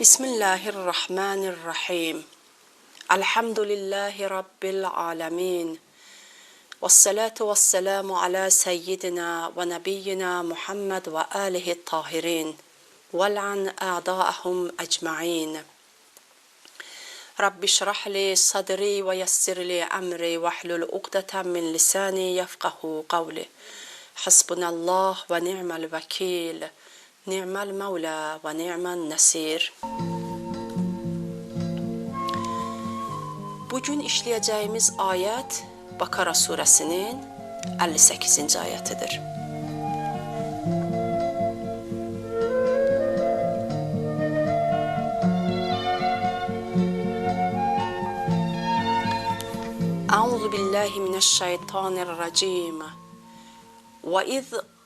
بسم الله الرحمن الرحيم. الحمد لله رب العالمين. والصلاة والسلام على سيدنا ونبينا محمد وآله الطاهرين ولعن أعداءهم أجمعين. رب اشرح لي صدري ويسر لي أمري واحلل عقدة من لساني يفقه قولي. حسبنا الله ونعم الوكيل. Ni'mel mevla ve ni'men nesir. Bugün işleyeceğimiz ayet Bakara suresinin 58. ayetidir. أعوذ بالله من الشيطان الرجيم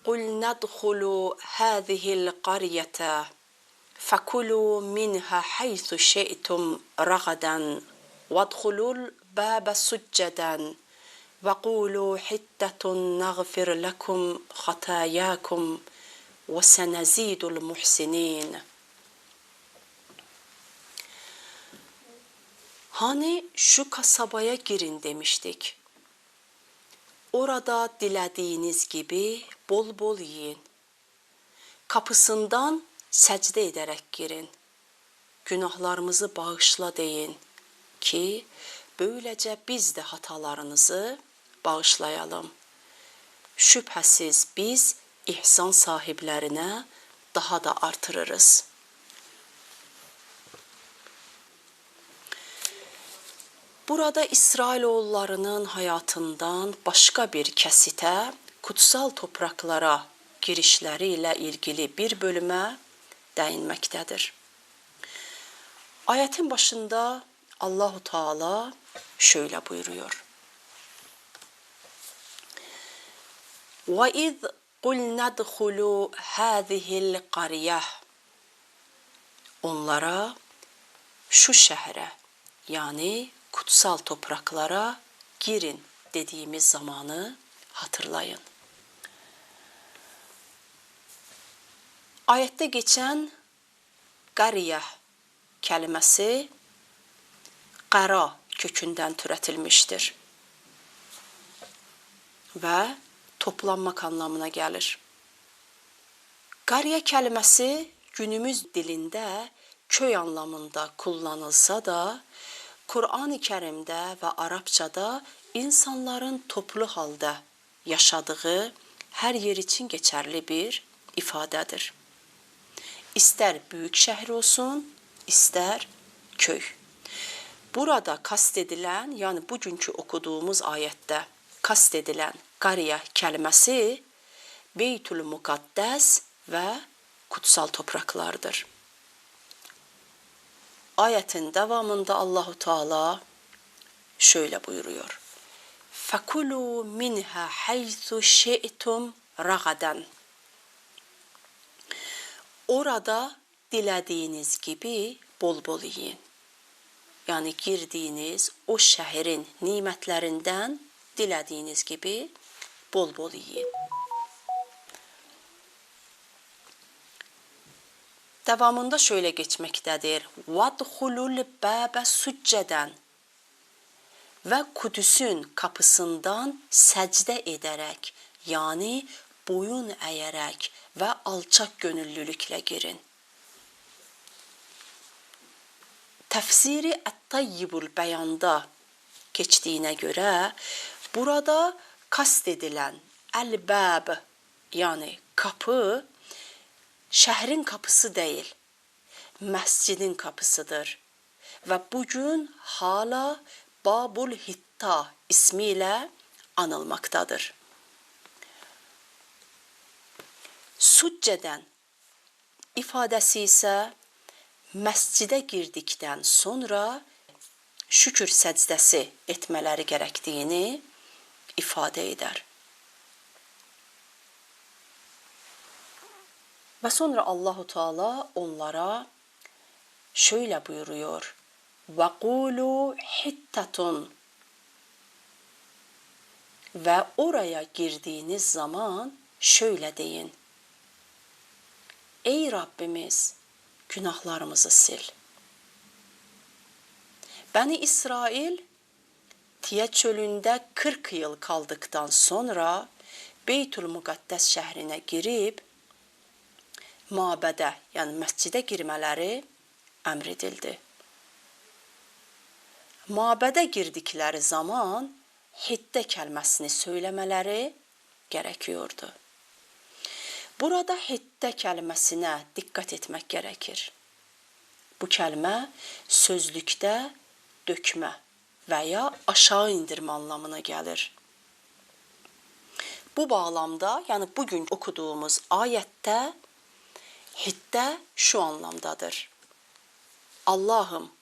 قلنا ادخلوا هذه القرية فكلوا منها حيث شئتم رغدا وادخلوا الباب سجدا وقولوا حتة نغفر لكم خطاياكم وسنزيد المحسنين Hani şu kasabaya girin demiştik. Orada dilediğiniz gibi bol bol yiyin. Kapısından secde ederek girin. Günahlarımızı bağışla deyin ki böylece biz de hatalarınızı bağışlayalım. Şüphesiz biz ihsan sahiplerine daha da artırırız. Burada İsrailoğullarının hayatından başka bir kesite, kutsal topraklara girişleri ile ilgili bir bölüme değinmektedir. Ayetin başında Allahu Teala şöyle buyuruyor. وَإِذْ قُلْنَا ادْخُلُوا هَذِهِ الْقَرْيَةِ Onlara şu şehre yani kutsal topraklara girin dediğimiz zamanı hatırlayın. Ayette geçen qariyə kelimesi qara kökünden türetilmiştir. Ve toplanmak anlamına gelir. Qariyə kelimesi günümüz dilində köy anlamında kullanılsa da Kur'an-ı Kerim'de ve Arapçada insanların toplu halde yaşadığı her yer için geçerli bir ifadedir. İster büyük şehir olsun, ister köy. Burada kastedilen yani bugünkü okuduğumuz ayette kastedilen Qariye kelimesi Beytül Mukaddes ve kutsal topraklardır. Ayetin devamında Allahu Teala şöyle buyuruyor. Fakulu minha haythu şi'tum ragadan. Orada dilediğiniz gibi bol bol yiyin. Yani girdiğiniz o şehrin nimetlerinden dilediğiniz gibi bol bol yiyin. Devamında şöyle geçmektedir. Vadhulul bâbe succeden ve Kudüs'ün kapısından secde ederek yani boyun eğerek ve alçak gönüllülükle girin. Tefsiri Et-Tayyibul Beyan'da geçtiğine göre burada kastedilen el-bab yani kapı şehrin kapısı değil, mescidin kapısıdır. Ve bugün hala Babul Hitta ismiyle anılmaktadır. Succeden ifadesi ise mescide girdikten sonra şükür secdesi etmeleri gerektiğini ifade eder. Ve sonra Allahu Teala onlara şöyle buyuruyor. Ve kulu hittatun ve oraya girdiğiniz zaman şöyle deyin. Ey Rabbimiz günahlarımızı sil. Bəni İsrail Tiyə çölündə 40 yıl kaldıktan sonra Beytül Müqəddəs şəhrinə girib mabədə, yəni məscidə girmələri əmr edildi. Mabədə girdikləri zaman hiddə kəlməsini söyləmələri gerekiyordu. Burada hiddə kəlməsinə diqqət etmək gərəkir. Bu kəlmə sözlükdə dökmə veya aşağı indirme anlamına gelir. Bu bağlamda yani bugün okuduğumuz ayette hitte şu anlamdadır. Allah'ım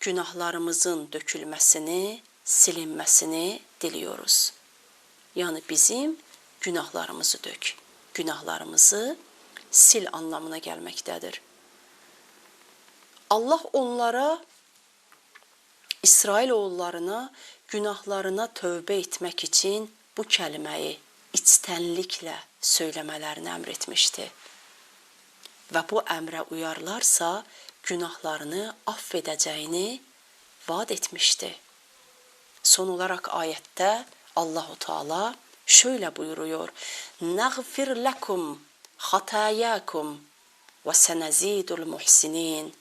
günahlarımızın dökülmesini, silinmesini diliyoruz. Yani bizim günahlarımızı dök. Günahlarımızı sil anlamına gelmektedir. Allah onlara İsrailoğullarına günahlarına tövbe etmek için bu kelimeyi içtenlikle söylemelerini emretmişti. Ve bu emre uyarlarsa günahlarını affedeceğini vaat etmişti. Son olarak ayette Allahu Teala şöyle buyuruyor. Nagfir lekum hatayakum ve senezidul muhsinin.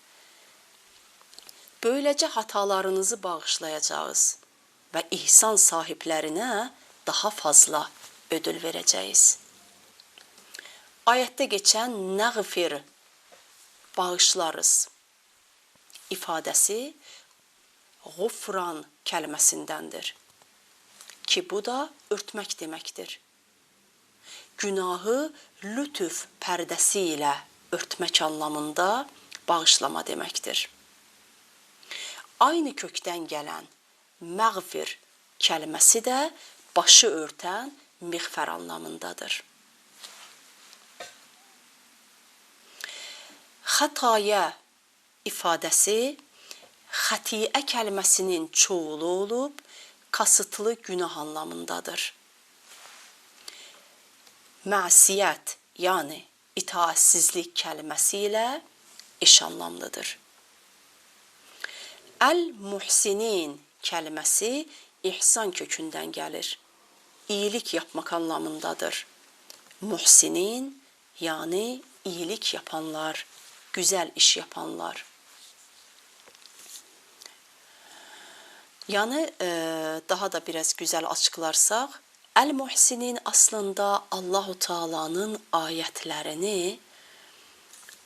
Böylece hatalarınızı bağışlayacağız ve ihsan sahiplerine daha fazla ödül vereceğiz. Ayette geçen nağfir bağışlarız ifadesi gufran kelimesindendir. Ki bu da örtmek demektir. Günahı lütuf perdesiyle örtmek anlamında bağışlama demektir aynı kökten gelen məğfir kelimesi de başı örten miğfər anlamındadır. Xətaya ifadəsi xətiə kəlməsinin çoğulu olub kasıtlı günah anlamındadır. Məsiyət, yəni itaatsizlik kəlməsi ilə eş anlamlıdır. El-muhsinin kelimesi ihsan kökünden gelir. İyilik yapmak anlamındadır. Muhsinin yani iyilik yapanlar, güzel iş yapanlar. Yani e, daha da biraz güzel açıklarsak, El Muhsinin aslında Allahu Teala'nın ayetlerini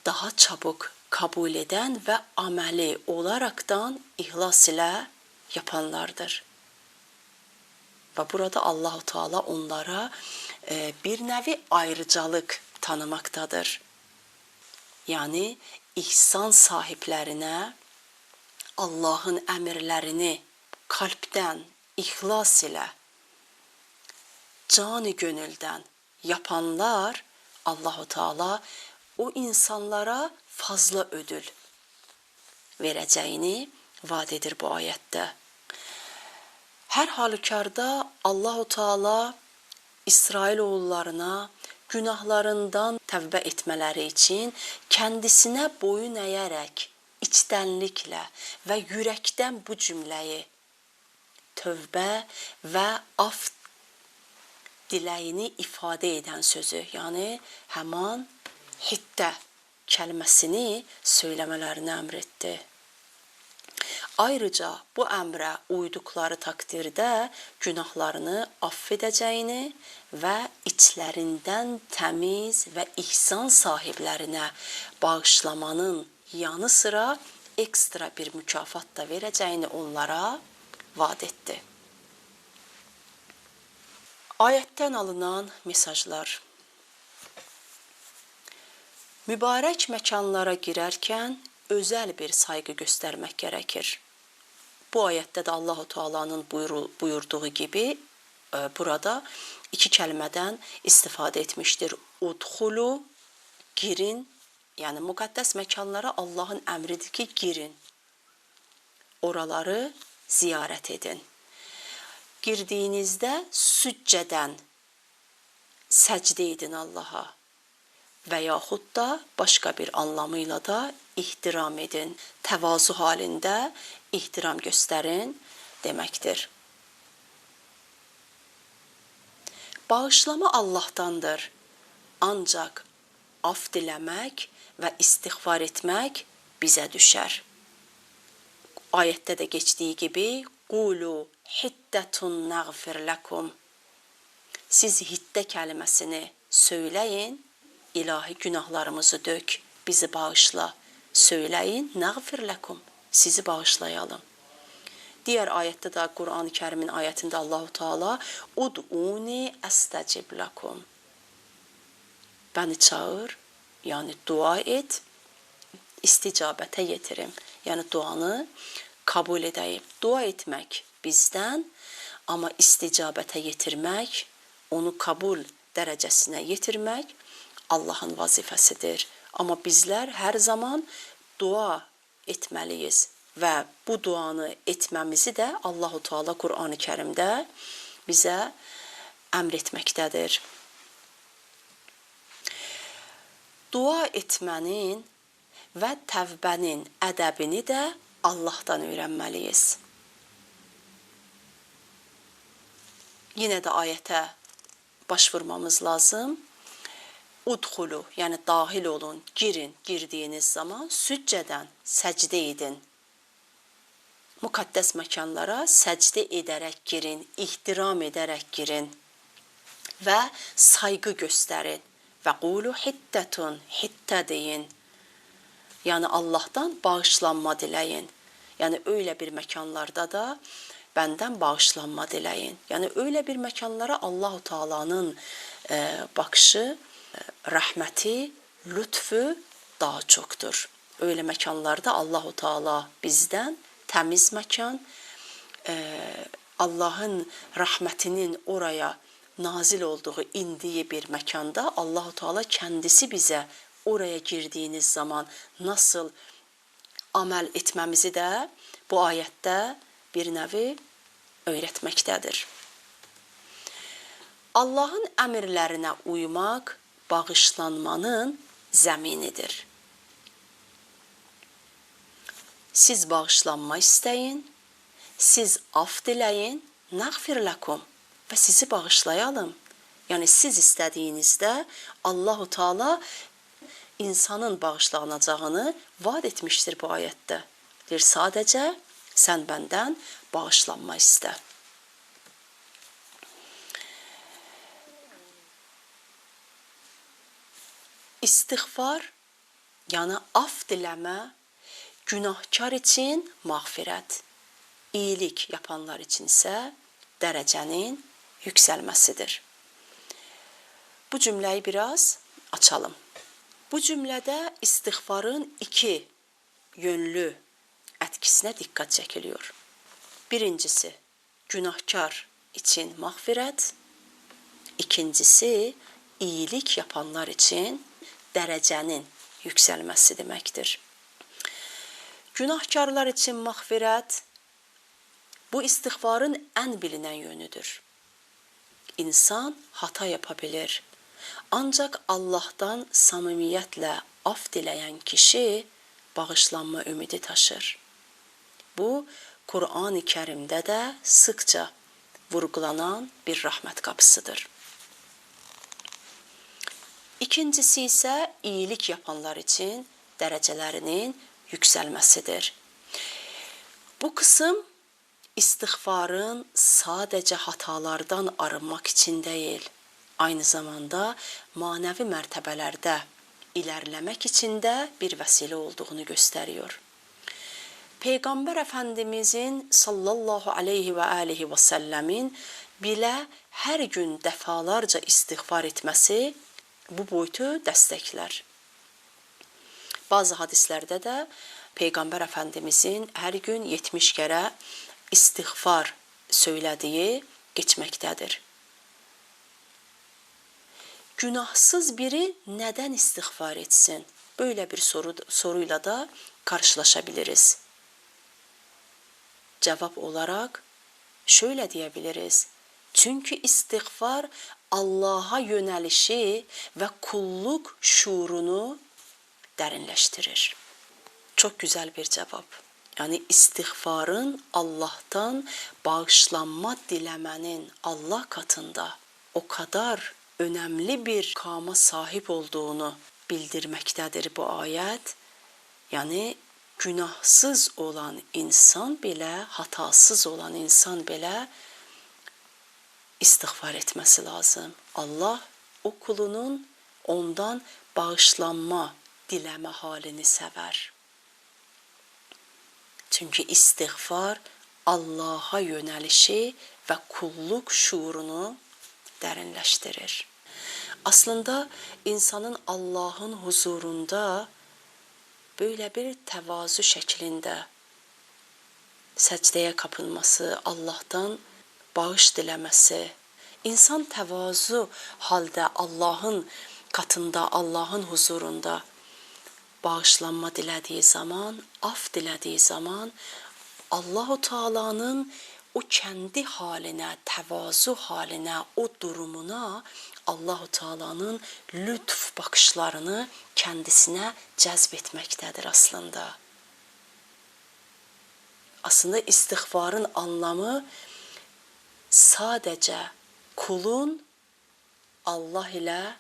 daha çabuk kabul eden ve ameli olaraktan ihlas ile yapanlardır. Ve burada Allahu Teala onlara e, bir nevi ayrıcalık tanımaktadır. Yani ihsan sahiplerine Allah'ın emirlerini kalpten, ihlas ile, canı gönülden yapanlar Allahu Teala o insanlara fazla ödül vereceğini vaat edir bu ayette. Her halükarda Allahu Teala İsrailoğullarına günahlarından tevbe etmeleri için kendisine boyun eğerek içtenlikle ve yürekten bu cümleyi tövbe ve af diləyini ifade eden sözü, yani hemen hitte kelimesini söylemelerini emretti. Ayrıca bu emre uydukları takdirde günahlarını affedeceğini ve içlerinden temiz ve ihsan sahiplerine bağışlamanın yanı sıra ekstra bir mükafat da vereceğini onlara vaat etti. Ayetten alınan mesajlar Mübarek mekanlara girerken özel bir saygı göstermek gerekir. Bu ayette de Allahu Teala'nın buyurduğu gibi e, burada iki kelimeden istifade etmiştir. Udhulu girin yani mukaddes mekanlara Allah'ın emridir ki girin. Oraları ziyaret edin. Girdiğinizde sücceden secde edin Allah'a və yaxud da başqa bir anlamıyla da ihtiram edin. Təvazu halində ihtiram göstərin deməkdir. Bağışlama Allahdandır. Ancaq af diləmək və istiğfar etmək bizə düşər. Ayətdə də keçdiyi kimi qulu hiddətun nəğfir ləkum. Siz hiddə kəlməsini söyləyin, ilahi günahlarımızı dök, bizi bağışla. Söyləyin, nəğfir ləkum. Sizi bağışlayalım. Diğer ayette de Kur'an-ı Kerim'in ayetinde Allahu Teala ud'uni estecib lakum. Beni çağır, yani dua et, isticabete yetirim. Yani duanı kabul edeyim. Dua etmek bizden ama isticabete yetirmek, onu kabul derecesine yetirmek Allah'ın vazifesidir. Ama bizler her zaman dua etmeliyiz və bu duanı etməmizi də Allahu Teala Qur'an-ı Kərimdə bizə əmr etməkdədir. Dua etmənin və təvbənin ədəbini də Allahdan öyrənməliyiz. Yenə də ayətə baş vurmamız lazım. Udxulu, yəni dahil olun, girin, girdiyiniz zaman süccədən səcdə edin müqəddəs məkanlara səcdə edərək girin, ihtiram edərək girin və sayğı göstərin. Və qulu hiddətun, hiddə deyin. Yəni Allahdan bağışlanma diləyin. Yəni öyle bir məkanlarda da bəndən bağışlanma diləyin. Yəni öyle bir məkanlara Allahu Taala'nın e, baxışı, rəhməti, lütfü daha çoxdur. Öyle məkanlarda Allahu Taala bizdən təmiz məkan, e, Allahın rəhmətinin oraya nazil olduğu indiyi bir məkanda Allahu Teala kendisi bize oraya girdiğiniz zaman nasıl amel etməmizi də bu ayette bir nevi öyrətməkdədir. Allahın əmirlərinə uymaq bağışlanmanın zəminidir. Siz bağışlanma istəyin, siz af diləyin, nəğfir ləkum və sizi bağışlayalım. Yəni siz istədiyinizdə Allahu Taala insanın bağışlanacağını vaad etmişdir bu ayətdə. Deyir sadəcə sən bəndən bağışlanma istə. İstiğfar, yəni af diləmə Günahkar için mağfiret, iyilik yapanlar için ise derecenin yükselmesidir. Bu cümleyi biraz açalım. Bu cümlede istiğfarın iki yönlü etkisine dikkat çekiliyor. Birincisi günahkar için mağfiret, ikincisi iyilik yapanlar için derecenin yükselmesi demektir. Günahkarlar için mağfiret bu istiğfarın en bilinen yönüdür. İnsan hata yapabilir. Ancak Allah'tan samimiyetle af dileyen kişi bağışlanma ümidi taşır. Bu Kur'an-ı Kerim'de de sıkça vurgulanan bir rahmet kapısıdır. İkincisi ise iyilik yapanlar için derecelerinin yükselmesidir. Bu kısım istiğfarın sadece hatalardan arınmak için değil, aynı zamanda manevi mertebelerde ilerlemek için de bir vesile olduğunu gösteriyor. Peygamber Efendimizin sallallahu aleyhi ve aleyhi ve sellemin bile her gün defalarca istiğfar etmesi bu boyutu destekler. Bazı hadislerde de Peygamber Efendimizin her gün 70 kere istiğfar söylediği geçmektedir. Günahsız biri neden istiğfar etsin? Böyle bir soru, soruyla da karşılaşabiliriz. Cevap olarak şöyle diyebiliriz. Çünkü istiğfar Allah'a yönelişi ve kulluk şuurunu derinleştirir. Çok güzel bir cevap. Yani istiğfarın Allah'tan bağışlanma dilemenin Allah katında o kadar önemli bir kama sahip olduğunu bildirmektedir bu ayet. Yani günahsız olan insan bile, hatasız olan insan bile istiğfar etmesi lazım. Allah o kulunun ondan bağışlanma dileme halini sever. Çünkü istiğfar Allah'a yönelişi ve kulluk şuurunu derinleştirir. Aslında insanın Allah'ın huzurunda böyle bir tevazu şeklinde secdeye kapılması, Allah'tan bağış dilemesi, insan tevazu halde Allah'ın katında, Allah'ın huzurunda bağışlanma dilediği zaman, af dilediği zaman Allahu Teala'nın o kendi haline, tevazu haline, o durumuna Allahu Teala'nın lütf bakışlarını kendisine cezbetmektedir aslında. Aslında istiğfarın anlamı sadece kulun Allah ile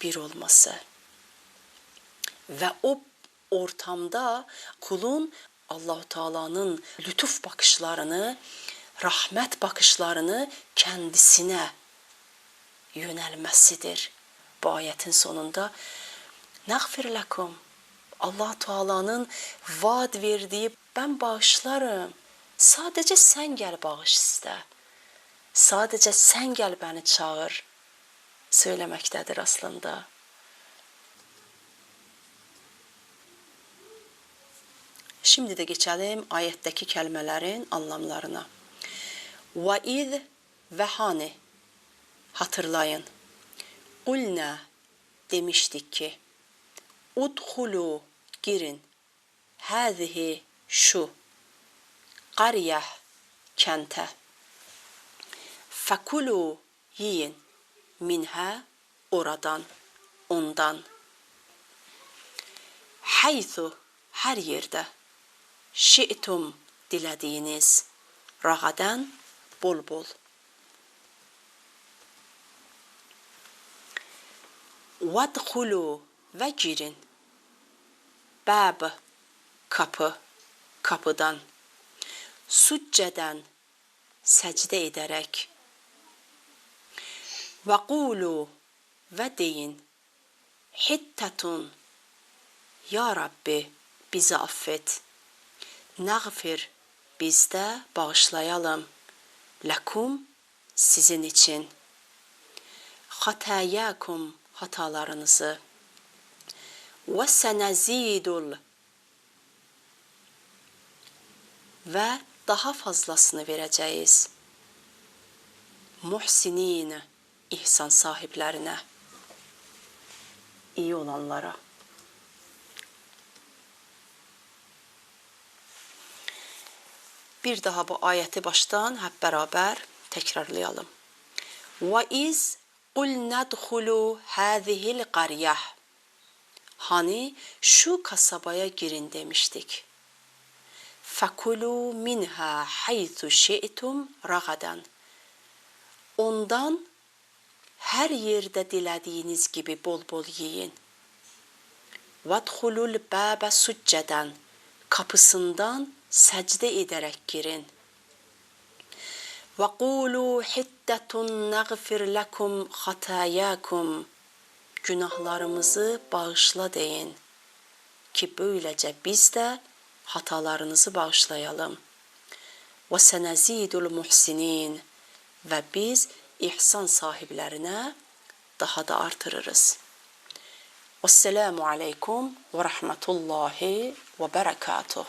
bir olması ve o ortamda kulun Allahu Teala'nın lütuf bakışlarını, rahmet bakışlarını kendisine yönelmesidir. Bu ayetin sonunda nagfir lekum Allah Teala'nın vaat verdiği ben bağışlarım. Sadece sen gel bağış iste. Sadece sen gel beni çağır. Söylemektedir aslında. Şimdi de geçelim ayetteki kelimelerin anlamlarına. Vaiz ve hani hatırlayın. Ulna demiştik ki udhulu girin hazihi şu qaryah kente fakulu yiyin minha oradan ondan haythu her yerde şi'tum dilediğiniz ragaden bol bol. Vadhulu ve girin. Bab kapı kapıdan. Succeden secde ederek. Ve kulu ve deyin. Hittatun Ya Rabbi bizi affet.'' Nagfir biz de bağışlayalım. Lekum sizin için. Hatayakum hatalarınızı. Ve senezidul ve daha fazlasını vereceğiz. Muhsinin ihsan sahiplerine, iyi olanlara. Bir daha bu ayeti baştan hep beraber tekrarlayalım. Ve iz kul nedhulu hâzihil qaryah. Hani şu kasabaya girin demiştik. Fakulu minha haythu şi'tum ragadan. Ondan her yerde dilediğiniz gibi bol bol yiyin. Vadhulul bâbe succeden. Kapısından secde ederek girin. Kulu hiddetun nagfir lekum hatayakum. Günahlarımızı bağışla deyin. Ki böylece biz de hatalarınızı bağışlayalım. Senezidul muhsinin. Ve biz ihsan sahiplerine daha da artırırız. Vesselamu aleykum ve rahmetullahi ve berekatuhu.